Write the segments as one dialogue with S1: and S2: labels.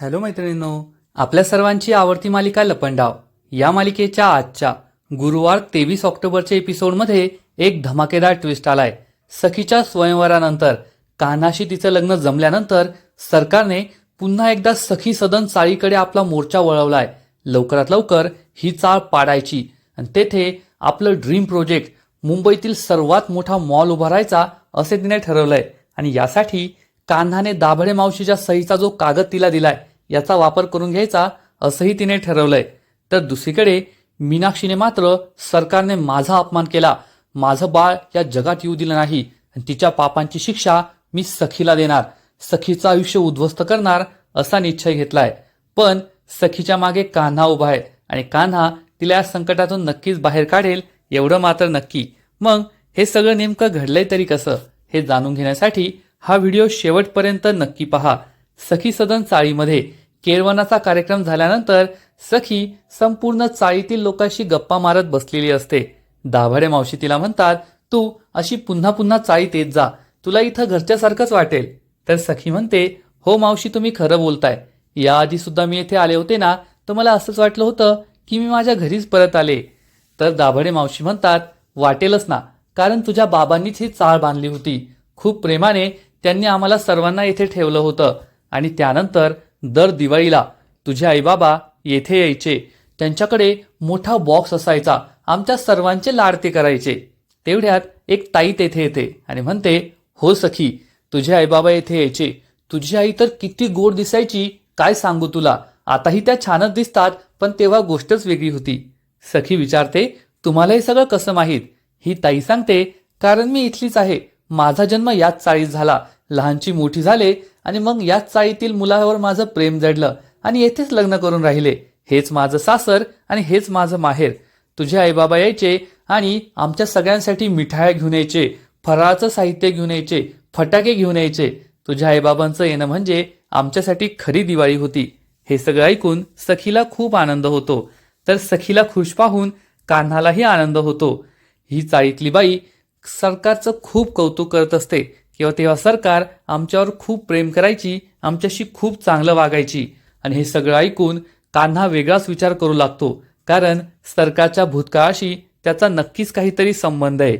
S1: Hello मैत्रिणींनो आपल्या सर्वांची आवडती मालिका लपंडाव. या मालिकेच्या आजच्या गुरुवार तेवीस ऑक्टोबरच्या एपिसोडमध्ये एक धमाकेदार ट्विस्ट आलाय. सखीच्या स्वयंवरानंतर कान्हाशी तिचं लग्न जमल्यानंतर सरकारने पुन्हा एकदा सखी सदन चाळीकडे आपला मोर्चा वळवलाय. लवकरात लवकर ही चाळ पाडायची. आणि तेथे आपलं ड्रीम प्रोजेक्ट मुंबईतील सर्वात मोठा मॉल उभारायचा असे तिने ठरवलंय. आणि यासाठी कान्हाने दाभडे मावशीच्या सहीचा जो कागद तिला दिलाय याचा वापर करून घ्यायचा असंही तिने ठरवलंय. तर दुसरीकडे मीनाक्षीने मात्र सरकारने माझा अपमान केला. माझं बाळ या जगात येऊ दिलं नाही. आणि तिच्या पापांची शिक्षा मी सखीला देणार. सखीचं आयुष्य उद्ध्वस्त करणार असा निश्चय घेतलाय. पण सखीच्या मागे कान्हा उभा आहे आणि कान्हा तिला या संकटातून नक्कीच बाहेर काढेल एवढं मात्र नक्की. मग हे सगळं नेमकं घडलंय तरी कसं हे जाणून घेण्यासाठी हा व्हिडिओ शेवटपर्यंत नक्की पहा. सखी सदन चाळीमध्ये केरवनाचा कार्यक्रम झाल्यानंतर सखी संपूर्ण चाळीतील लोकांशी गप्पा मारत बसलेली असते. दाभाडे मावशी तिला म्हणतात तू अशी पुन्हा पुन्हा चाळीत येत जा. तुला इथं घरच्यासारखंच वाटेल. तर सखी म्हणते हो मावशी तुम्ही खरं बोलताय. याआधी सुद्धा मी इथे आले होते ना तर मला असंच वाटलं होतं की मी माझ्या घरीच परत आले. तर दाभाडे मावशी म्हणतात वाटेलच ना. कारण तुझ्या बाबांनीच ही चाळ बांधली होती. खूप प्रेमाने त्यांनी आम्हाला सर्वांना येथे ठेवलं होतं. आणि त्यानंतर दर दिवाळीला तुझे आईबाबा येथे यायचे. त्यांच्याकडे मोठा बॉक्स असायचा. आमच्या सर्वांचे लाडते करायचे. तेवढ्यात एक ताई तेथे येते आणि म्हणते हो सखी तुझे आईबाबा येथे यायचे. तुझी आई तर किती गोड दिसायची काय सांगू तुला? आताही त्या छानच दिसतात पण तेव्हा गोष्टच वेगळी होती. सखी विचारते तुम्हाला हे सगळं कसं माहीत? ही ताई सांगते कारण मी इथलीच आहे. माझा जन्म याच चाळीत झाला. लहानची मोठी झाले आणि मग याच चाळीतील मुलावर माझं प्रेम जडलं आणि येथेच लग्न करून राहिले. हेच माझं सासर आणि हेच माझं माहेर. तुझे आईबाबा यायचे आणि आमच्या सगळ्यांसाठी मिठाया घेऊन यायचे फराळाचं साहित्य घेऊन यायचे फटाके घेऊन यायचे. तुझ्या आईबाबांचं येणं म्हणजे आमच्यासाठी खरी दिवाळी होती. हे सगळं ऐकून सखीला खूप आनंद होतो. तर सखीला खुश पाहून कान्हालाही आनंद होतो. ही चाळीतली बाई सरकारचं खूप कौतुक करत असते. किंवा तेव्हा सरकार आमच्यावर खूप प्रेम करायची आमच्याशी खूप चांगलं वागायची. आणि हे सगळं ऐकून कान्हा वेगळाच विचार करू लागतो. कारण सरकारच्या भूतकाळाशी त्याचा नक्कीच काहीतरी संबंध आहे.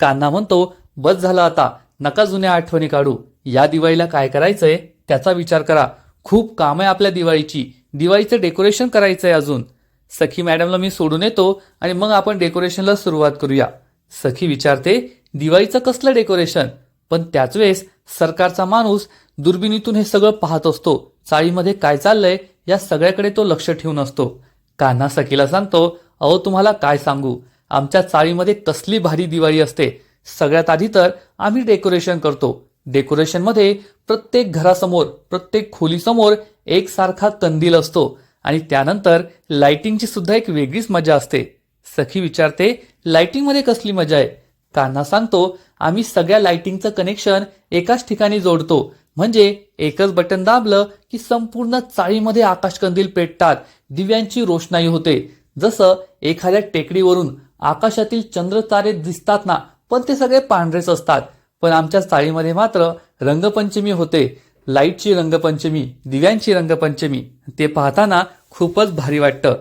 S1: कान्हा म्हणतो बस झालं आता. नका जुन्या आठवणी काढू. या दिवाळीला काय करायचंय त्याचा विचार करा. खूप काम आहे आपल्या दिवाळीची. दिवाळीचं डेकोरेशन करायचंय अजून. सखी मॅडमला मी सोडून येतो आणि मग आपण डेकोरेशनला सुरुवात करूया. सखी विचारते दिवाळीचं कसलं डेकोरेशन? पण त्याच वेळेस सरकारचा माणूस दुर्बिणीतून हे सगळं पाहत असतो. चाळीमध्ये काय चाललंय या सगळ्याकडे तो लक्ष ठेवून असतो. कान्हा सखीला सांगतो अहो तुम्हाला काय सांगू? आमच्या चाळीमध्ये कसली भारी दिवाळी असते. सगळ्यात आधी तर आम्ही डेकोरेशन करतो. डेकोरेशनमध्ये प्रत्येक घरासमोर प्रत्येक खोलीसमोर एकसारखा कंदील असतो आणि त्यानंतर लाइटिंगची सुद्धा एक वेगळीच मजा असते. सखी विचारते लाइटिंगमध्ये कसली मजा आहे? कान्हा सांगतो आम्ही सगळ्या लाइटिंगचं कनेक्शन एकाच ठिकाणी जोडतो. म्हणजे एकच बटन दाबलं की संपूर्ण चाळीमध्ये आकाशकंदील पेटतात. दिव्यांची रोषणाई होते. जसं एखाद्या टेकडीवरून आकाशातील चंद्र तारे दिसतात ना पण ते सगळे पांढरेच असतात. पण आमच्या चाळीमध्ये मात्र रंगपंचमी होते. लाईटची रंगपंचमी दिव्यांची रंगपंचमी ते पाहताना खूपच भारी वाटतं.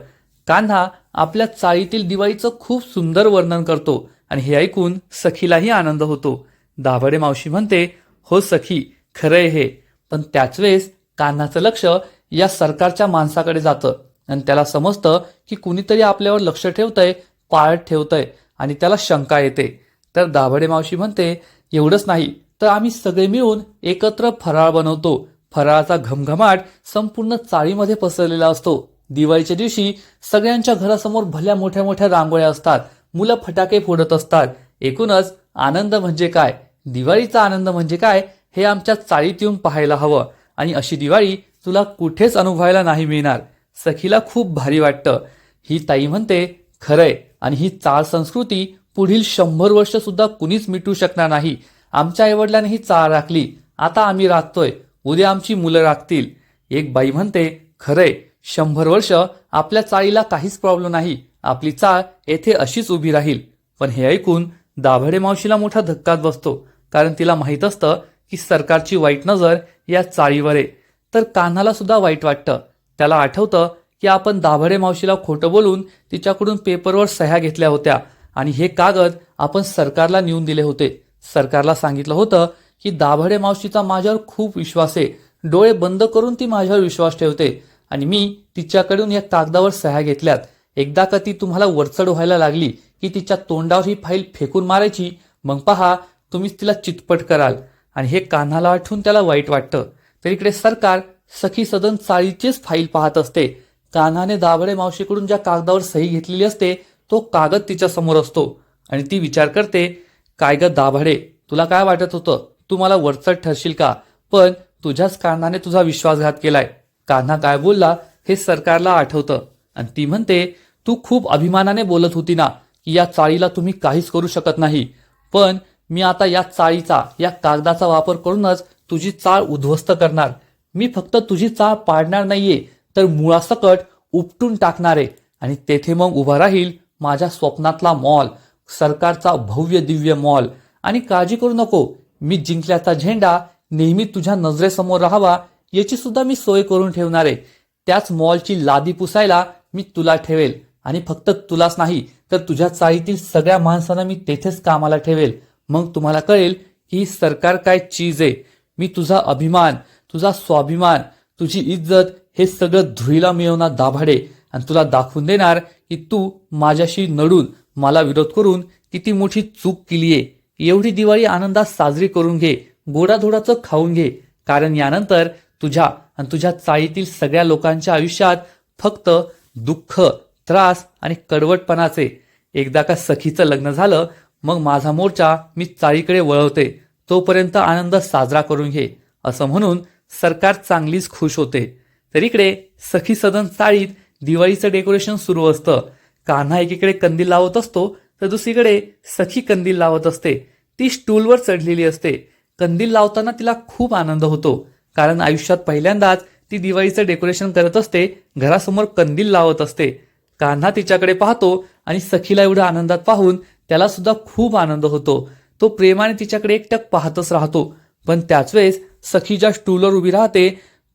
S1: कान्हा आपल्या चाळीतील दिवाळीचं खूप सुंदर वर्णन करतो आणि हे ऐकून सखीलाही आनंद होतो. दाभडे मावशी म्हणते हो सखी खरंय हे. पण त्याच वेळेस कान्हाचं लक्ष या सरकारच्या माणसाकडे जातं आणि त्याला समजतं की कुणीतरी आपल्यावर लक्ष ठेवतंय पाळत ठेवतंय आणि त्याला शंका येते. तर दाभडे मावशी म्हणते एवढंच नाही तर आम्ही सगळे मिळून एकत्र फराळ बनवतो. फराळाचा घमघमाट संपूर्ण चाळीमध्ये पसरलेला असतो. दिवाळीच्या दिवशी सगळ्यांच्या घरासमोर भल्या मोठ्या मोठ्या रांगोळ्या असतात. मुलं फटाके फोडत असतात. एकूणच आनंद म्हणजे काय? दिवाळीचा आनंद म्हणजे काय? हे आमच्या चाळीत येऊन पाहायला हवं. आणि अशी दिवाळी तुला कुठेच अनुभवायला नाही मिळणार. सखीला खूप भारी वाटतं. ही ताई म्हणते खरंय. आणि ही चाळ संस्कृती पुढील शंभर वर्ष सुद्धा कुणीच मिटू शकणार नाही. आमच्या आईवडिलांनी ही चाळ राखली. आता आम्ही राखतोय. उद्या आमची मुलं राखतील. एक बाई म्हणते खरंय. शंभर वर्ष आपल्या चाळीला काहीच प्रॉब्लेम नाही. आपली चाळ येथे अशीच उभी राहील. पण हे ऐकून दाभडे मावशीला मोठा धक्काच बसतो. कारण तिला माहीत असतं की सरकारची वाईट नजर या चाळीवर आहे. तर कान्हाला सुद्धा वाईट वाटतं. त्याला आठवतं की आपण दाभडे मावशीला खोटं बोलून तिच्याकडून पेपरवर सह्या घेतल्या होत्या. आणि हे कागद आपण सरकारला नेऊन दिले होते. सरकारला सांगितलं होतं की दाभडे मावशीचा माझ्यावर खूप विश्वास आहे. डोळे बंद करून ती माझ्यावर विश्वास ठेवते. आणि मी तिच्याकडून या कागदावर सह्या घेतल्यात. एकदा का ती तुम्हाला वरचढ व्हायला लागली की तिच्या तोंडावर ही फाईल फेकून मारायची मग पहा तुम्हीच तिला चितपट कराल. आणि हे कान्हाला आठवून त्याला वाईट वाटतं. तर इकडे सरकार सखी सदन चाळीचीच फाईल पाहत असते. कान्हाने दाभडे मावशीकडून ज्या कागदावर सही घेतलेली असते तो कागद तिच्या समोर असतो. आणि ती विचार करते काय ग दाभडे तुला काय वाटत होतं? तू मला वरचढ ठरशील का? पण तुझ्याच कारणाने तुझा विश्वासघात केलाय. कान्हा काय बोलला हे सरकारला आठवतं. आणि ती म्हणते तू खूप अभिमानाने बोलत होती ना की या चाळीला तुम्ही काहीच करू शकत नाही. पण मी आता या चाळीचा या कागदाचा वापर करूनच तुझी चाळ उद्ध्वस्त करणार. मी फक्त तुझी चाळ पाडणार नाहीये तर मुळासकट उपटून टाकणार. आहे आणि तेथे मग उभा राहील माझ्या स्वप्नातला मॉल सरकारचा भव्य दिव्य मॉल. आणि काळजी करू नको मी जिंकल्याचा झेंडा नेहमी तुझ्या नजरेसमोर राहावा याची सुद्धा मी सोय करून ठेवणार आहे. त्याच मॉलची लादी पुसायला मी तुला ठेवेल. आणि फक्त तुलाच नाही तर तुझ्या चाळीतील सगळ्या माणसांना मी तेथेच कामाला ठेवेल. मग तुम्हाला कळेल की ही सरकार काय चीज आहे. मी तुझा अभिमान तुझा स्वाभिमान तुझी इज्जत हे सगळं धुळीला मिळवणार दाभाडे. आणि तुला दाखवून देणार की तू माझ्याशी नडून मला विरोध करून किती मोठी चूक केलीये एवढी दिवाळी आनंदात साजरी करून घे. गोडाधोडाचं खाऊन घे. कारण यानंतर तुझ्या आणि तुझ्या चाळीतील सगळ्या लोकांच्या आयुष्यात फक्त दुःख त्रास आणि कडवटपणाचे एकदा का सखीचं लग्न झालं मग माझा मोर्चा मी चाळीकडे वळवते. तोपर्यंत आनंद साजरा करून घे असं म्हणून सरकार चांगलीच खुश होते. तर इकडे सखी सदन चाळीत दिवाळीचं डेकोरेशन सुरू असतं. कान्हा एकीकडे कंदील लावत असतो तर दुसरीकडे सखी कंदील लावत असते. ती स्टूलवर चढलेली असते. कंदील लावताना तिला खूप आनंद होतो. कारण आयुष्यात पहिल्यांदाच ती दिवाळीचं डेकोरेशन करत असते घरासमोर कंदील लावत असते. कान्हा तिच्याकडे पाहतो आणि सखीला एवढ्या आनंदात पाहून त्याला सुद्धा खूप आनंद होतो. तो प्रेमाने तिच्याकडे एकटक पाहतच राहतो. पण त्याच वेळेस सखी ज्या स्टूलवर उभी राहते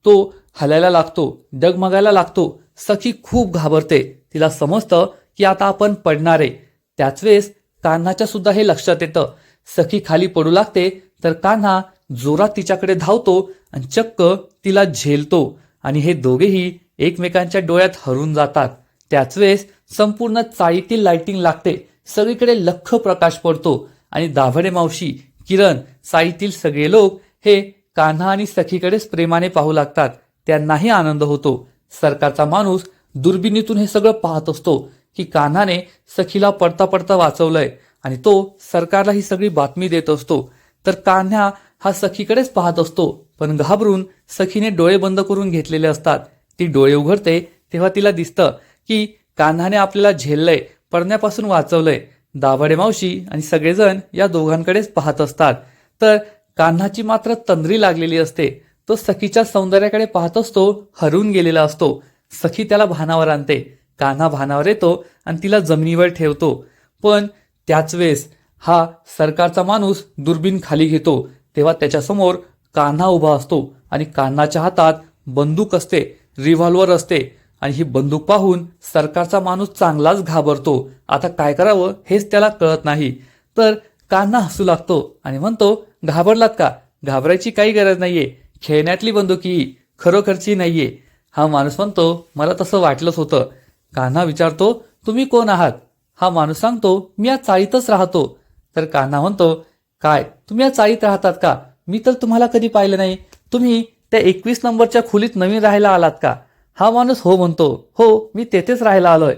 S1: तो हलायला लागतो डगमगायला लागतो. सखी खूप घाबरते. तिला समजतं की आता आपण पडणार आहे. त्याच वेळेस कान्हाच्या सुद्धा हे लक्षात येतं. सखी खाली पडू लागते तर कान्हा जोरात तिच्याकडे धावतो आणि चक्क तिला झेलतो. आणि हे दोघेही एकमेकांच्या डोळ्यात हरून जातात. त्याच वेळेस संपूर्ण चाळीतील लाइटिंग लागते. सगळीकडे लख प्रकाश पडतो. आणि दाभडे मावशी किरण साईतील सगळे लोक हे कान्हा आणि सखीकडेच प्रेमाने पाहू लागतात. त्यांनाही आनंद होतो. सरकारचा माणूस दुर्बिणीतून हे सगळं पाहत असतो की कान्हाने सखीला पडता पडता वाचवलंय. आणि तो सरकारला ही सगळी बातमी देत असतो. तर कान्हा हा सखीकडेच पाहत असतो. पण घाबरून सखीने डोळे बंद करून घेतलेले असतात. ती डोळे उघडते तेव्हा तिला दिसतं की कान्हाने आपल्याला झेललंय पडण्यापासून वाचवलंय. दाभाडे मावशी आणि सगळेजण या दोघांकडेच पाहत असतात. तर कान्हाची मात्र तंद्री लागलेली असते. तो सखीच्या सौंदर्याकडे पाहत असतो हरून गेलेला असतो. सखी त्याला भानावर आणते. कान्हा भानावर येतो आणि तिला जमिनीवर ठेवतो. पण त्याच वेळेस हा सरकारचा माणूस दुर्बीन खाली घेतो. तेव्हा त्याच्यासमोर कान्हा उभा असतो आणि कान्हाच्या हातात बंदूक असते रिव्हॉल्वर असते आणि ही बंदूक पाहून सरकारचा माणूस चांगलाच घाबरतो. आता काय करावं हेच त्याला कळत नाही. तर कान्हा हसू लागतो आणि म्हणतो घाबरलात का? घाबरायची काही गरज नाहीये. खेळण्यातली बंदुकी ही खरोखरची नाहीये. हा माणूस म्हणतो मला तसं वाटलंच होतं. कान्हा विचारतो तुम्ही कोण आहात? हा माणूस सांगतो मी या चाळीतच राहतो. तर कान्हा म्हणतो काय? तुम्ही या चाळीत राहतात का? मी तर तुम्हाला कधी पाहिलं नाही. तुम्ही त्या एकवीस नंबरच्या खोलीत नवीन राहायला आलात का? हा माणूस हो म्हणतो. हो मी तेथेच राहायला आलोय.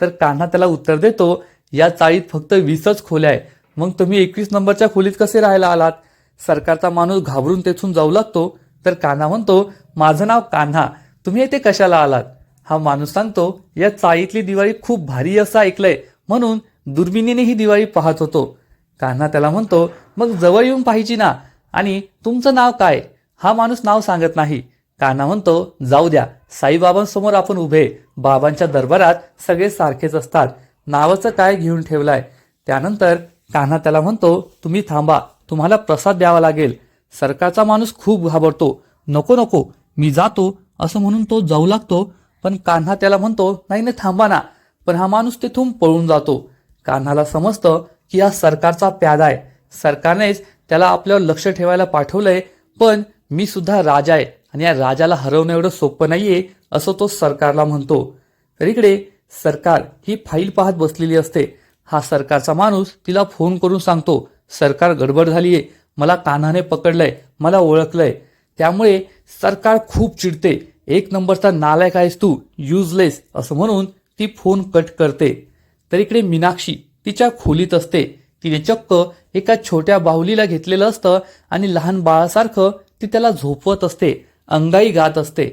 S1: तर कान्हा त्याला उत्तर देतो या चाळीत फक्त वीसच खोल्या आहे मग तुम्ही एकवीस नंबरच्या खोलीत कसे राहायला आलात? सरकारचा माणूस घाबरून तेथून जाऊ लागतो. तर कान्हा म्हणतो माझं नाव कान्हा. तुम्ही येथे कशाला आलात? हा माणूस सांगतो या चाळीतली दिवाळी खूप भारी असं ऐकलंय. म्हणून दुर्बिणीने ही दिवाळी पाहत होतो. कान्हा त्याला म्हणतो मग जवळ येऊन पाहिजे ना. आणि तुमचं नाव काय? हा माणूस नाव सांगत नाही. कान्हा म्हणतो जाऊ द्या. साईबाबांसमोर आपण उभे. बाबांच्या दरबारात सगळे सारखेच असतात. नावाचं काय घेऊन ठेवलाय? त्यानंतर कान्हा त्याला म्हणतो तुम्ही थांबा. तुम्हाला प्रसाद द्यावा लागेल. सरकारचा माणूस खूप घाबरतो. नको नको. मी जातो. असं म्हणून तो जाऊ लागतो. पण कान्हा त्याला म्हणतो नाही नाही थांबा ना. पण हा माणूस तिथून पळून जातो. कान्हाला समजतं की हा सरकारचा प्यादा आहे. सरकारनेच त्याला आपल्यावर लक्ष ठेवायला पाठवलंय पण मी सुद्धा राजा आहे आणि या राजाला हरवणं एवढं सोपं नाहीये असं तो सरकारला म्हणतो. तर इकडे सरकार ही फाईल पाहत बसलेली असते. हा सरकारचा माणूस तिला फोन करून सांगतो सरकार गडबड झालीये मला कान्हाने पकडलंय मला ओळखलंय. त्यामुळे सरकार खूप चिडते. एक नंबरचा नालायक आहेस तू युजलेस असं म्हणून ती फोन कट करते. तर इकडे मीनाक्षी तिच्या खोलीत असते. तिने चक्क एका छोट्या बाहुलीला घेतलेलं असतं आणि लहान बाळासारखं ती त्याला झोपवत असते अंगाई गात असते.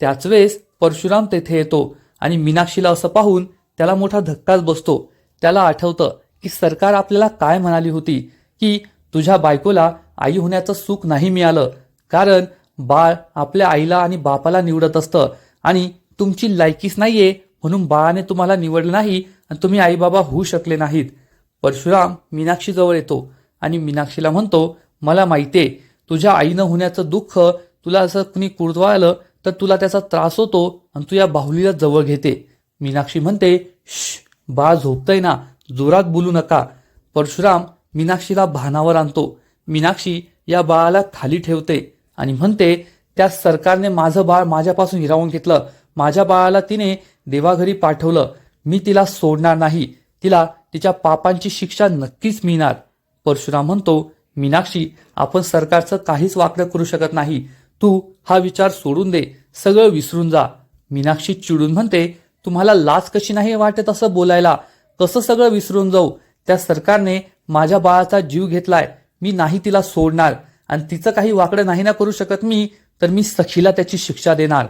S1: त्याच वेळेस परशुराम तेथे येतो आणि मीनाक्षीला असं पाहून त्याला मोठा धक्काच बसतो. त्याला आठवतं की सरकार आपल्याला काय म्हणाली होती की तुझ्या बायकोला आई होण्याचं सुख नाही मिळालं कारण बाळ आपल्या आईला आणि बापाला निवडत असतं आणि तुमची लायकीच नाहीये म्हणून बाळाने तुम्हाला निवडलं नाही आणि तुम्ही आई बाबा होऊ शकले नाहीत. परशुराम मीनाक्षीजवळ येतो आणि मीनाक्षीला म्हणतो मला माहिती आहे तुझ्या आईनं होण्याचं दुःख तुला असं कुणी कुरवाळलं तर तुला त्याचा त्रास होतो आणि तू या बाहुलीला जवळ घेते. मीनाक्षी म्हणते श बाळ झोपतय ना जोरात बोलू नका. परशुराम मीनाक्षीला भानावर आणतो. मीनाक्षी या बाळाला खाली ठेवते आणि म्हणते त्या सरकारने माझं बाळ माझ्यापासून हिरावून घेतलं माझ्या बाळाला तिने देवाघरी पाठवलं. मी तिला सोडणार नाही. तिला तिच्या पापांची शिक्षा नक्कीच मिळणार. परशुराम म्हणतो मीनाक्षी आपण सरकारचं काहीच वाकडं करू शकत नाही. तू हा विचार सोडून दे. सगळं विसरून जा. मीनाक्षी चिडून म्हणते तुम्हाला लाच कशी नाही वाटत असं बोलायला? कसं सगळं विसरून जाऊ? त्या सरकारने माझ्या बाळाचा जीव घेतलाय. मी नाही तिला सोडणार. आणि तिचं काही वाकडं नाही ना करू शकत मी तर मी सखीला त्याची शिक्षा देणार.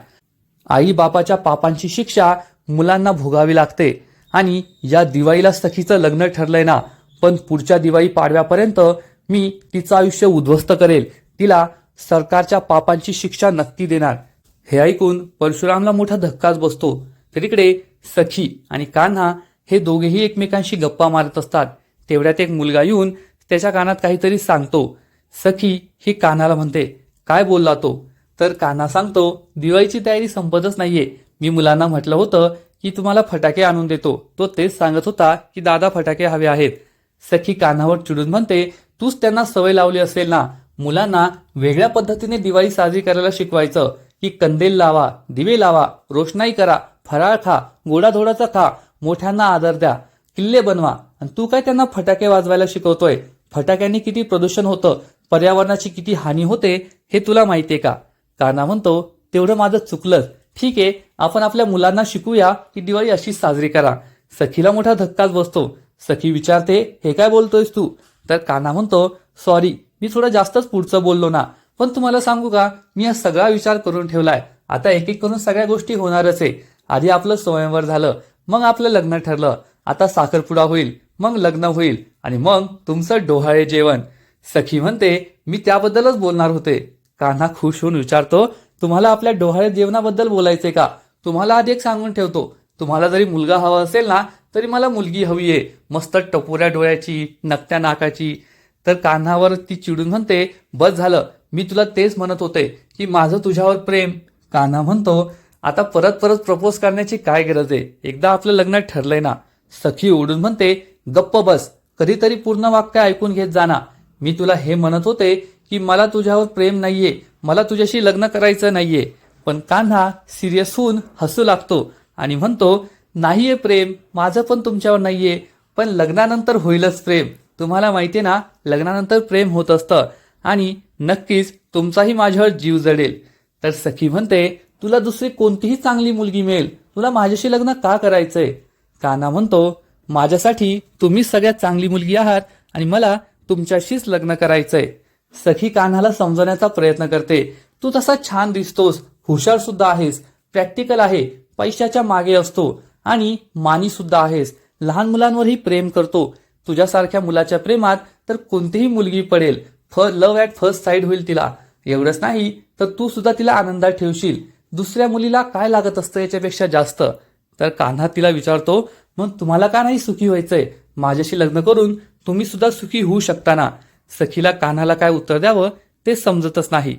S1: आई बापाच्या पापांची शिक्षा मुलांना भोगावी लागते. आणि या दिवाळीला सखीचं लग्न ठरलंय ना पण पुढच्या दिवाळी पाडव्यापर्यंत मी तिचं आयुष्य उद्ध्वस्त करेल. तिला सरकारच्या पापांची शिक्षा नक्की देणार. हे ऐकून परशुरामला मोठा धक्काच बसतो. तर इकडे सखी आणि कान्हा हे दोघेही एकमेकांशी गप्पा मारत असतात. तेवढ्यात एक मुलगा येऊन त्याच्या कानात काहीतरी सांगतो. सखी ही कान्हाला म्हणते काय बोलला तो? तर कान्हा सांगतो दिवाळीची तयारी संपतच नाहीये. मी मुलांना म्हटलं होतं की तुम्हाला फटाके आणून देतो. तो तेच सांगत होता की दादा फटाके हवे आहेत. सखी कान्हावर चिडून म्हणते तूच त्यांना सवय लावली असेल ना. मुलांना वेगळ्या पद्धतीने दिवाळी साजरी करायला शिकवायचं की कंदेल लावा दिवे लावा रोषणाई करा फराळ खा गोडाधोडाचा खा मोठ्यांना आदर द्या किल्ले बनवा. आणि तू काय त्यांना फटाके वाजवायला शिकवतोय? फटाक्यांनी किती प्रदूषण होतं? पर्यावरणाची किती हानी होते? हे तुला माहितीये का? काना म्हणतो तेवढं माझं चुकलंच. ठीक आहे आपण आपल्या मुलांना शिकूया की दिवाळी अशीच साजरी करा. सखीला मोठा धक्काच बसतो. सखी विचारते हे काय बोलतोयस तू? तर काना म्हणतो सॉरी मी थोडं जास्तच पुढचं बोललो ना. पण तुम्हाला सांगू का मी हा सगळा विचार करून ठेवलाय. आता एक एक करून सगळ्या गोष्टी होणारच आहे. आधी आपलं स्वयंवर झालं मग आपलं लग्न ठरलं. आता साखरपुडा होईल मग लग्न होईल आणि मग तुमचं डोहाळे जेवण. सखी म्हणते मी त्याबद्दलच बोलणार होते. कान्हा खुश होऊन विचारतो तुम्हाला आपल्या डोहाळे जेवणाबद्दल बोलायचे का? तुम्हाला आधी एक सांगून ठेवतो. तुम्हाला जरी मुलगा हवा असेल ना तरी मला मुलगी हवी आहे. मस्त टपोऱ्या डोळ्याची नकट्या नाकाची. तर कान्हावर ती चिडून म्हणते बस झालं. मी तुला तेच म्हणत होते की माझं तुझ्यावर प्रेम. कान्हा म्हणतो आता परत परत प्रपोज करण्याची काय गरज आहे? एकदा आपलं लग्न ठरलंय ना. सखी ओढून म्हणते गप्प बस. कधीतरी पूर्ण वाक्य ऐकून घेत जाना मी तुला हे म्हणत होते की मला तुझ्यावर प्रेम नाहीये मला तुझ्याशी लग्न करायचं नाहीये. पण कान्हा सिरियस होऊन हसू लागतो आणि म्हणतो नाहीये प्रेम माझं पण तुमच्यावर नाहीये पण लग्नानंतर होईलच प्रेम. तुम्हाला माहितीये ना लग्नानंतर प्रेम होत असतं आणि नक्कीच तुमचाही माझ्यावर जीव जडेल. तर सखी म्हणते तुला दुसरी कोणतीही चांगली मुलगी मिळेल. तुला माझ्याशी लग्न का करायचंय? काना म्हणतो माझ्यासाठी तुम्ही सगळ्यात चांगली मुलगी आहात आणि मला तुमच्याशीच लग्न करायचंय. सखी कान्हाला समजवण्याचा प्रयत्न करते. तू तसा छान दिसतोस हुशार सुद्धा आहेस प्रॅक्टिकल आहे पैशाच्या मागे असतो आणि मानी सुद्धा आहेस. लहान मुलांवरही प्रेम करतो. तुझ्यासारख्या मुलाच्या प्रेमात तर कोणतीही मुलगी पडेल. फ लव्ह ॲट फर्स्ट साईड होईल तिला. एवढंच नाही तर तू सुद्धा तिला आनंदात ठेवशील. दुसऱ्या मुलीला काय लागत असतं याच्यापेक्षा जास्त? तर कान्हा तिला विचारतो मग तुम्हाला का नाही सुखी व्हायचंय? माझ्याशी लग्न करून तुम्ही सुद्धा सुखी होऊ शकता ना? सखीला कान्हाला काय उत्तर द्यावं ते समजतच नाही.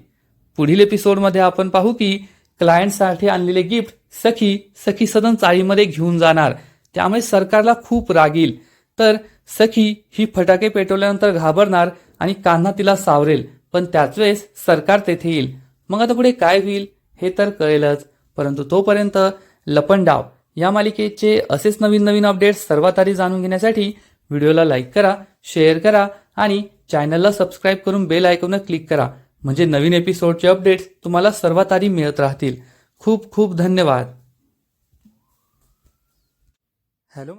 S1: पुढील एपिसोडमध्ये आपण पाहू की क्लायंटसाठी आणलेले गिफ्ट सखी सखी सदन चाळीमध्ये घेऊन जाणार. त्यामुळे सरकारला खूप रागील तर सखी ही फटाके पेटवल्यानंतर घाबरणार आणि कान्हा तिला सावरेल. पण त्याच वेळेस सरकार तेथे येईल. मग आता पुढे काय होईल हे तर कळेलच. परंतु तोपर्यंत लपंडाव या मालिकेचे असेच नवीन नवीन अपडेट्स सर्वात आधी जाणून घेण्यासाठी व्हिडिओला लाईक करा शेअर करा आणि चॅनलला सबस्क्राईब करून बेल आयकॉनवर क्लिक करा. म्हणजे नवीन एपिसोडचे अपडेट्स तुम्हाला सर्वात आधी मिळत राहतील. खूप खूप धन्यवाद. हॅलो.